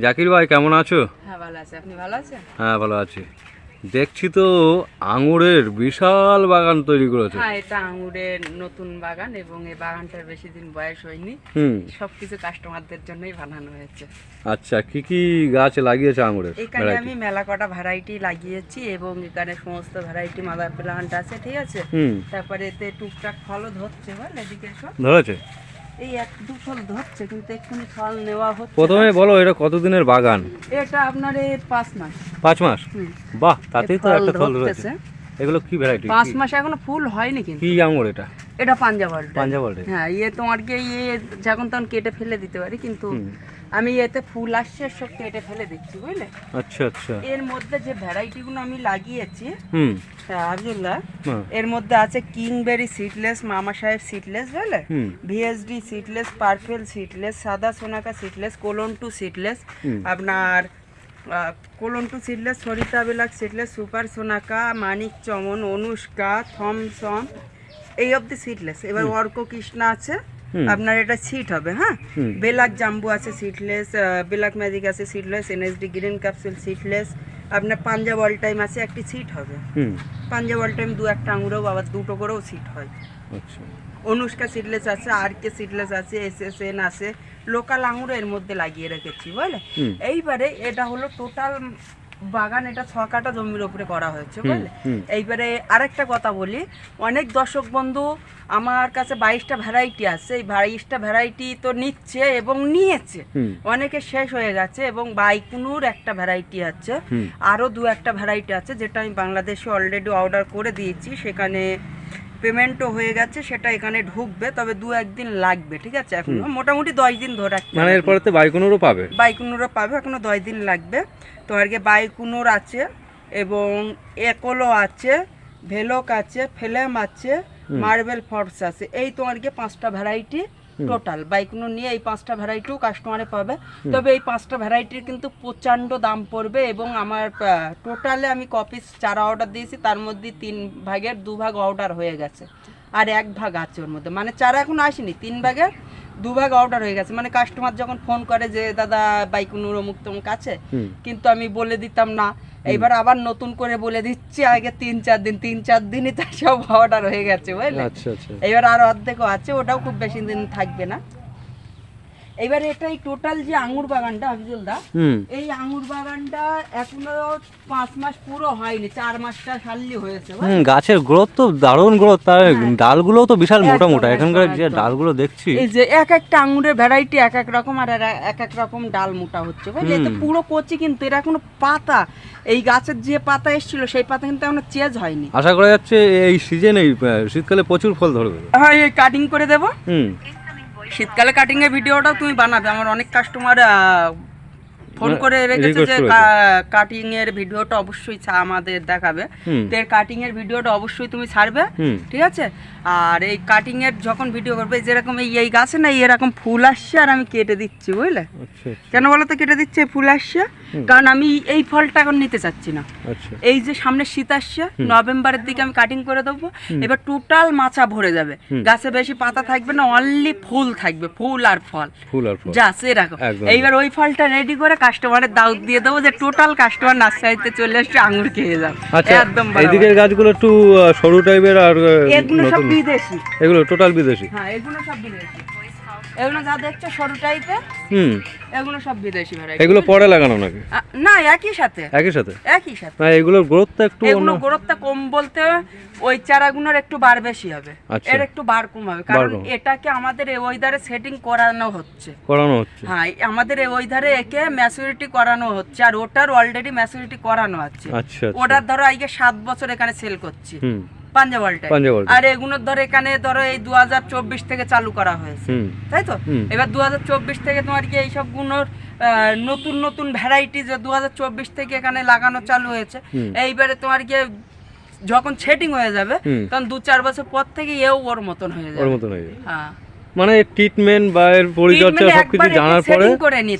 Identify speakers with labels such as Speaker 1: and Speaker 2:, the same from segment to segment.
Speaker 1: জাকির ভাই কেমন আছো?
Speaker 2: হ্যাঁ ভালো আছে। আপনি ভালো আছেন?
Speaker 1: হ্যাঁ ভালো আছি। দেখছি তো আঙুরের বিশাল বাগান তৈরি করেছে।
Speaker 2: হ্যাঁ এটা আঙুরের নতুন বাগান এবং এই বাগানটার বেশি দিন বয়স হয়নি।
Speaker 1: হুম।
Speaker 2: সবকিছু কাস্টমারদের জন্যই বানানো হয়েছে।
Speaker 1: আচ্ছা কি কি গাছ লাগিয়েছে আঙুরের
Speaker 2: এখানে আমি মেলা কটা ভ্যারাইটি লাগিয়েছি এবং এখানে সমস্ত ভ্যারাইটি মাদার প্লান্ট আছে ঠিক আছে?
Speaker 1: হুম।
Speaker 2: তারপরে এতে টুকটাক ফলও ধরছে বল এদিকে সব
Speaker 1: ধরেছে?
Speaker 2: এই এক দু ফল ধরছে কিন্তু এক্ষুনি ফল নেওয়া হচ্ছে
Speaker 1: প্রথমে বলো এটা কতদিনের বাগান?
Speaker 2: এটা আপনার এই পাঁচ মাস।
Speaker 1: পাঁচ মাস? বাহ তাতেই তো একটা ফল
Speaker 2: রয়েছে।
Speaker 1: এগুলো কি ভ্যারাইটি
Speaker 2: পাঁচ মাস এখনও ফুল হয়নি কিন্তু।
Speaker 1: কি আঙুর এটা?
Speaker 2: এটা পাঞ্জাবলটা
Speaker 1: পাঞ্জাবলটা
Speaker 2: হ্যাঁ ইয়ে তোমার কি ইয়ে যখন তখন কেটে ফেলে দিতে পারি কিন্তু আমি এতে ফুল আসছে সব কেটে ফেলে দিচ্ছি বুঝলে?
Speaker 1: আচ্ছা আচ্ছা।
Speaker 2: এর মধ্যে যে ভ্যারাইটিগুলো আমি লাগিয়েছি
Speaker 1: হুম।
Speaker 2: হ্যাঁ, আবদুল্লাহ। এর মধ্যে আছে কিংবেরি সিডলেস মামা সাহেব সিডলেস বুঝলে? ভিএসডি সিডলেস পারফেল সিডলেস সাদা Sonaka seedless clone two seedless আপনার clone two seedless Sarita black seedless super Sonaka Manik Chaman Anushka Thompson এই অবধি সিডলেস এবার অর্ক কৃষ্ণা আছে। আপনার এটা সিট হবে হ্যাঁ? বেলাক জাম্বু আছে সিটলেস বেলাক ম্যাজিক আছে seedless NSD green capsule seedless আপনার পাঞ্জাব অল টাইম আছে একটি সিট হবে। পাঞ্জাব অল টাইম দু একটা আঙুরেও আবার দুটো করেও সিট হয়।
Speaker 1: আচ্ছা।
Speaker 2: অনুষ্কা সিটলেস আছে আর কে সিটলেস আছে এস এস এন আছে লোকাল আঙুরও এর মধ্যে লাগিয়ে রেখেছি বুঝলে? এইবারে এটা হলো টোটাল বাগান এটা ছ কাটা জমির উপরে করা হয়েছে বুঝলে? এইবারে আরেকটা কথা বলি অনেক দর্শক বন্ধু আমার কাছে বাইশটা ভ্যারাইটি আছে এই বাইশটা ভ্যারাইটি তো নিচ্ছে এবং নিয়েছে। অনেকে শেষ হয়ে গেছে এবং বাইকুনুর একটা ভ্যারাইটি আছে।
Speaker 1: আরও
Speaker 2: আরও দু একটা ভ্যারাইটি আছে যেটা আমি বাংলাদেশে অলরেডি অর্ডার করে দিয়েছি সেখানে পেমেন্টও হয়ে গেছে সেটা এখানে ঢুকবে তবে দু একদিন লাগবে ঠিক আছে? এখন মোটামুটি দশ দিন ধরে রাখতে
Speaker 1: মানে এরপরে তো বাইকুনুরও পাবে?
Speaker 2: বাইকুনুরও পাবে এখনও দশ দিন লাগবে। তো আর কি বাইকুনুর আছে এবং একলো আছে ভেলক আছে ফেলেম আছে মার্বেল ফর্স আছে। এই তোমার কি পাঁচটা ভ্যারাইটি টোটাল বাইকুনুর নিয়ে এই পাঁচটা ভ্যারাইটিও কাস্টমারে পাবে। তবে এই পাঁচটা ভ্যারাইটির কিন্তু প্রচণ্ড দাম পড়বে এবং আমার টোটালে আমি কপিস চারা অর্ডার দিয়েছি তার মধ্যে তিন ভাগের দু ভাগ অর্ডার হয়ে গেছে। আর এক ভাগ আছে ওর মধ্যে। মানে চারা এখন আসেনি তিন ভাগের দু ভাগ অর্ডার হয়ে গেছে। মানে কাস্টমার যখন ফোন করে যে দাদা বাইকুনুর অমুক তমুক আছে? কিন্তু আমি বলে দিতাম না। এইবার আবার নতুন করে বলে দিচ্ছি আগে তিন চার দিন তিন চার দিনই তার সব অর্ডার হয়ে গেছে বুঝলে?
Speaker 1: এইবার আরও
Speaker 2: এবার আর অর্ধেকও আছে ওটাও খুব বেশি দিন থাকবে না। এবার এটাই টোটাল যে আঙুর বাগানটা হাফিজুল দা এই আঙুর বাগানটা এখনও পাঁচ মাস পুরো হয়নি চার মাসটা সারলি হয়েছে।
Speaker 1: হুম গাছের গ্রোথ তো দারুণ গ্রোথ তার ডালগুলোও তো বিশাল মোটা মোটা এখানকার যে ডালগুলো দেখছি।
Speaker 2: এই যে এক একটা আঙুরের ভ্যারাইটি এক এক রকম আর এক এক রকম ডাল মোটা হচ্ছে বুঝলি? এতে পুরো কচি কিন্তু এর এখনও পাতা এই গাছের যে পাতা এসেছিল সেই পাতা কিন্তু এখনও চেঞ্জ হয়নি।
Speaker 1: আশা করা যাচ্ছে এই সিজনে শীতকালে প্রচুর ফল ধরবে।
Speaker 2: হ্যাঁ এই কাটিং করে দেবো।
Speaker 1: হুম।
Speaker 2: শীতকালে কাটিং এর ভিডিওটাও তুমি বানাবে। আমার অনেক কাস্টমার ফোন করে রেখেছে যে কাটিং এর ভিডিওটা অবশ্যই আমাদের দেখাবে। তো এর কাটিং এর ভিডিওটা অবশ্যই তুমি ছাড়বে ঠিক আছে? আর এই কাটিং এর যখন ভিডিও করবে যেরকম এই এই গাছে না এরকম ফুল আসছে আর আমি কেটে দিচ্ছি বুঝলে?
Speaker 1: আচ্ছা
Speaker 2: কেন বলো তো কেটে দিচ্ছে ফুল আসছে। কারণ আমি এই ফলটা এখন নিতে চাচ্ছি না।
Speaker 1: আচ্ছা।
Speaker 2: এই যে সামনে শীত আসছে নভেম্বরের দিকে আমি কাটিং করে দেবো। এবার টোটাল মাচা ভরে যাবে। গাছে বেশি পাতা থাকবে না অনলি ফুল থাকবে ফুল আর ফল।
Speaker 1: ফুল আর ফল। একদম।
Speaker 2: এইবার ওই ফলটা রেডি করে কাস্টমারের দাউদ দিয়ে দেবো যে টোটাল কাস্টমার নার্সারিতে চলে আসছে আঙুর খেয়ে যাও
Speaker 1: আচ্ছা
Speaker 2: একদম।
Speaker 1: এইদিকের গাছগুলো একটু সরু টাইপের আর
Speaker 2: এগুলো সব বিদেশি।
Speaker 1: এগুলো টোটাল বিদেশি?
Speaker 2: হ্যাঁ এগুলো সব বিদেশি। এগুলো যা দেখছ সরু টাইপের
Speaker 1: হুম।
Speaker 2: এগুলো সব বিদেশি ভ্যারাইটি
Speaker 1: এগুলো পরে লাগানো নাকি?
Speaker 2: না একই সাথে।
Speaker 1: একই সাথে?
Speaker 2: একই সাথে।
Speaker 1: না এগুলোর গ্রোথটা একটু অন্য
Speaker 2: এগুলো গ্রোথটা কম বলতে ওই চারাগুলোর একটু বার বেশি হবে।
Speaker 1: আচ্ছা।
Speaker 2: এর একটু বার কম হবে। কারণ এটাকে আমাদের এই ওয়েদারে সেটিং করানো হচ্ছে।
Speaker 1: করানো হচ্ছে।
Speaker 2: হ্যাঁ আমাদের এই ওয়েদারে একে ম্যাচুরিটি করানো হচ্ছে। আর ওটার অলরেডি ম্যাচুরিটি করানো আছে।
Speaker 1: আচ্ছা আচ্ছা।
Speaker 2: ওটার ধরো আজকে সাত বছর এখানে সেল করছি।
Speaker 1: হুম। পাঞ্জাবলটা।
Speaker 2: আর এগুলোর ধরো এখানে ধরো এই দু থেকে চালু করা হয়েছে। তাই তো? এবার দু হাজার চব্বিশ থেকে তোমার কি এইসব নতুন নতুন ভ্যারাইটি যে দু থেকে এখানে লাগানো চালু হয়েছে। এইবারে তোমার কি যখন সেটিং হয়ে যাবে তখন দু চার বছর পর থেকে এও ওর মতন হয়ে
Speaker 1: ওর
Speaker 2: যাবে
Speaker 1: মতন হয়ে যাবে।
Speaker 2: হ্যাঁ।
Speaker 1: মানে ট্রিটমেন্ট বা এর পরিচর্যা সবকিছু জানার পরে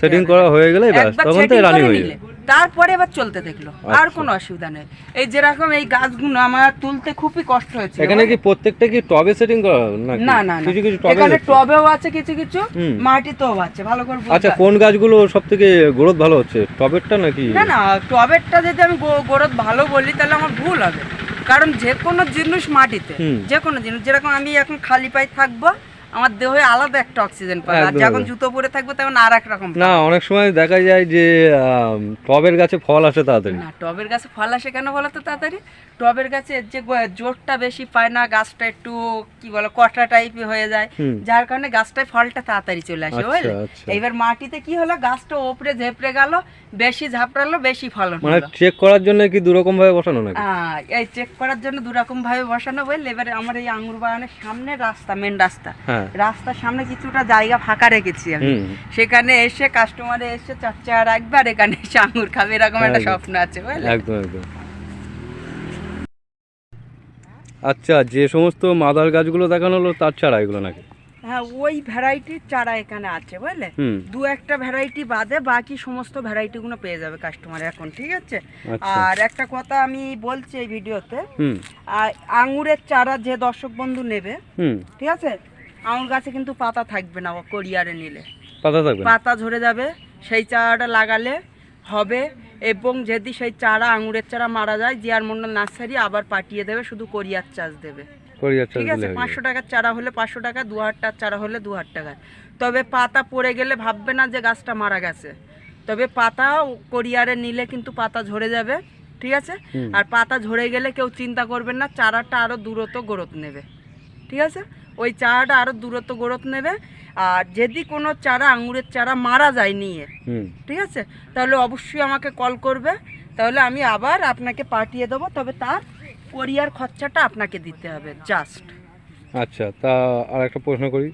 Speaker 1: সেটিং করা হয়ে গেলে ব্যাস তখন তো রানি হয়ে
Speaker 2: তারপরে এবার চলতে দেখল আর
Speaker 1: আচ্ছা।
Speaker 2: কোনো অসুবিধা নেই। এই যেরকম এই গাছগুলো আমার তুলতে খুবই কষ্ট হয়েছে
Speaker 1: এখানে কি প্রত্যেকটা কি টবে সেটিং করা
Speaker 2: না না না।
Speaker 1: কিছু কিছু টবে
Speaker 2: এখানে টবেও আছে কিছু কিছু মাটিতেও আছে ভালো করে
Speaker 1: আচ্ছা কোন গাছগুলো সব থেকে গ্রোথ ভালো হচ্ছে? টবেরটা নাকি?
Speaker 2: না না টবেরটা যদি আমি গ্রোথ ভালো বলি তাহলে আমার ভুল হবে। কারণ যে কোনো জিনিস মাটিতে। যে কোনো জিনিস যেরকম আমি এখন খালি পায়ে থাকব আমার দেহে আলাদা একটা অক্সিজেন পাবে আর যখন জুতো পরে থাকব তখন আর এক রকম
Speaker 1: না অনেক সময় দেখা যায় যে টবের গাছে ফল আসে তাড়াতাড়ি।
Speaker 2: না টবের গাছে ফল আসে কেন বলো তো তাড়াতাড়ি? টবের গাছে যে জোরটা বেশি পায় না গাছটা একটু কি বলো কটা টাইপের হয়ে যায়। যার কারণে গাছটায় ফলটা তাড়াতাড়ি চলে আসে
Speaker 1: আচ্ছা,
Speaker 2: বুঝলে?
Speaker 1: আচ্ছা।
Speaker 2: এইবার মাটিতে কি হলো? গাছটা ওপরে ঝেপড়ে গেল বেশি ঝাপড়ালো বেশি ফলন
Speaker 1: মানে চেক করার জন্য কি দুরকম ভাবে বসানো নাকি?
Speaker 2: আহ, এই চেক করার জন্য দুরকম ভাবে বসানো বললে এবারে আমার এই আঙ্গুর বাগানের সামনে রাস্তা মেন রাস্তা।
Speaker 1: হ্যাঁ।
Speaker 2: রাস্তার সামনে কিছুটা জায়গা ফাঁকা রেখেছি আমি। সেখানে এসে কাস্টমারে এসে চার চার রাখবে আর এখানে এসে আঙুর খাবে এরকম একটা স্বপ্ন আছে
Speaker 1: একদম একদম। আচ্ছা যে সমস্ত মাদার গাছগুলো দেখানো হলো তার ছাড়া এগুলো নাকি?
Speaker 2: হ্যাঁ ওই ভ্যারাইটির চারা এখানে আছে বুঝলে? দু একটা ভ্যারাইটি বাদে বাকি সমস্ত ভ্যারাইটিগুলো পেয়ে যাবে কাস্টমার এখন ঠিক আছে?
Speaker 1: আচ্ছা।
Speaker 2: আর একটা কথা আমি বলছি এই ভিডিওতে
Speaker 1: হুম।
Speaker 2: আর আঙুরের চারা যে দর্শক বন্ধু নেবে
Speaker 1: হুম।
Speaker 2: ঠিক আছে? আঙুর গাছে কিন্তু পাতা থাকবে না কোরিয়ারে নিলে।
Speaker 1: পাতা থাকবে
Speaker 2: পাতা ঝরে যাবে সেই চারাটা লাগালে হবে এবং যদি সেই চারা আঙুরের চারা মারা যায় জিয়ার মন্ডল নার্সারি আবার পাঠিয়ে দেবে শুধু কোরিয়ার চার্জ দেবে। ঠিক আছে? পাঁচশো টাকার চারা হলে পাঁচশো টাকা দু হাজার চারা হলে দু হাজার টাকা। তবে পাতা পড়ে গেলে ভাববে না যে গাছটা মারা গেছে। তবে পাতা কোরিয়ারে নিলে কিন্তু পাতা ঝরে যাবে ঠিক আছে? আর পাতা ঝরে গেলে কেউ চিন্তা করবেন না চারাটা আরও দূরত্ব গ্রোথ নেবে। ঠিক আছে? ওই চারাটা আরও দূরত্ব গ্রোথ নেবে। আর যদি কোনো চারা আঙুরের চারা মারা যায় নিয়ে ঠিক আছে? তাহলে অবশ্যই আমাকে কল করবে। তাহলে আমি আবার আপনাকে পাঠিয়ে দেবো তবে তার কোরিয়ার খরচাটা আপনাকে দিতে হবে জাস্ট
Speaker 1: আচ্ছা তা আর একটা প্রশ্ন করি।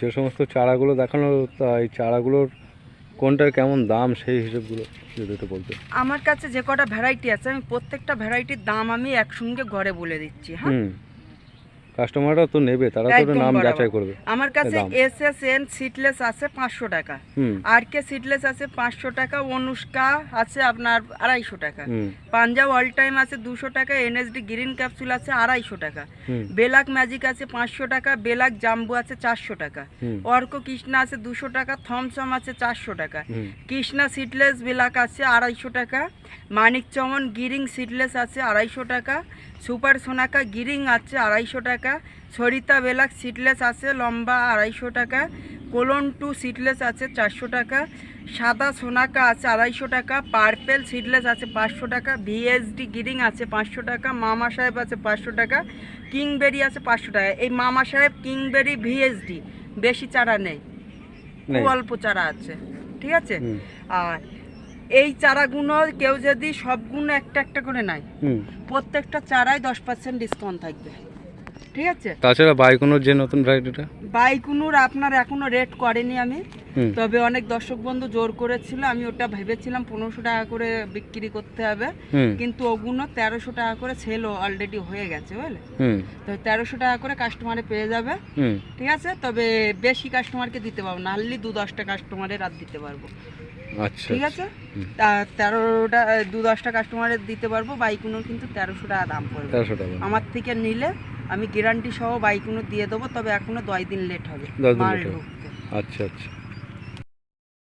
Speaker 1: যে সমস্ত চারাগুলো দেখানো তা এই চারাগুলোর কোনটার কেমন দাম সেই হিসেবগুলো যদি বলতে।
Speaker 2: আমার কাছে যে কটা ভ্যারাইটি আছে আমি প্রত্যেকটা ভ্যারাইটির দাম আমি একসঙ্গে ঘরে বলে দিচ্ছি হ্যাঁ?
Speaker 1: কাস্টমাররা তো নেবে তারা তো নাম যাচাই করবে।
Speaker 2: আমার কাছে
Speaker 1: দাম।
Speaker 2: এস এস এন সিটলেস আছে পাঁচশো টাকা। আর কে সিটলেস আছে পাঁচশো টাকা অনুষ্কা আছে আপনার আড়াইশো টাকা। পাঞ্জাব অল টাইম আছে দুশো টাকা এনএসডি গ্রিন ক্যাপসুল আছে আড়াইশো টাকা। বেলাক ম্যাজিক আছে পাঁচশো টাকা বেলাক জাম্বু আছে চারশো টাকা। অর্ক কৃষ্ণা আছে দুশো টাকা থমসম আছে চারশো টাকা। কৃষ্ণা সিডলেস বেলাক আছে আড়াইশো টাকা। মানিক চমন গিরিং সিডলেস আছে আড়াইশো টাকা। সুপার সোনাকা গিরিং আছে আড়াইশো টাকা। সরিতা বেলাক সিডলেস আছে লম্বা আড়াইশো টাকা। কোলন টু সিডলেস আছে চারশো টাকা। সাদা সোনাকা আছে আড়াইশো টাকা। পার্পেল সিডলেস আছে পাঁচশো টাকা। ভিএসডি গিরিং আছে পাঁচশো টাকা। মামা সাহেব আছে পাঁচশো টাকা। কিংবেরি আছে পাঁচশো টাকা। এই মামা সাহেব কিংবেরি ভিএসডি বেশি চারা নেই।
Speaker 1: নেই।
Speaker 2: খুব অল্প চারা আছে। ঠিক আছে? আর এই চারাগুলো কেউ যদি সবগুলো একটা একটা করে নেয় প্রত্যেকটা চারায় দশ পার্সেন্ট ডিসকাউন্ট থাকবে। ঠিক আছে?
Speaker 1: তাছাড়া বাইকোনোর যে নতুন ভ্যারাইটিটা?
Speaker 2: বাইকুনুর আপনার এখনও রেট করেনি আমি। তবে অনেক দর্শক বন্ধু জোর করেছিল আমি ওটা ভেবেছিলাম পনেরোশো টাকা করে বিক্রি করতে হবে। কিন্তু ওগুলো তেরোশো টাকা করে সেল অলরেডি হয়ে গেছে বুঝলে? তো তেরোশো টাকা করে কাস্টমারে পেয়ে যাবে। ঠিক আছে? তবে বেশি কাস্টমারকে দিতে পারব না হারলি দু দশটা কাস্টমারের আর দিতে পারব। ঠিক আছে? তা তেরোটা দু দশটা কাস্টমারের দিতে পারব বাইকুনোর কিন্তু তেরোশো টাকা দাম পড়বে। আমার থেকে নিলে আমি গ্যারান্টি সহ বাইকুনো দিয়ে দেবো তবে এখনও দশ দিন লেট হবে মাল ঢুকতে।
Speaker 1: আচ্ছা আচ্ছা।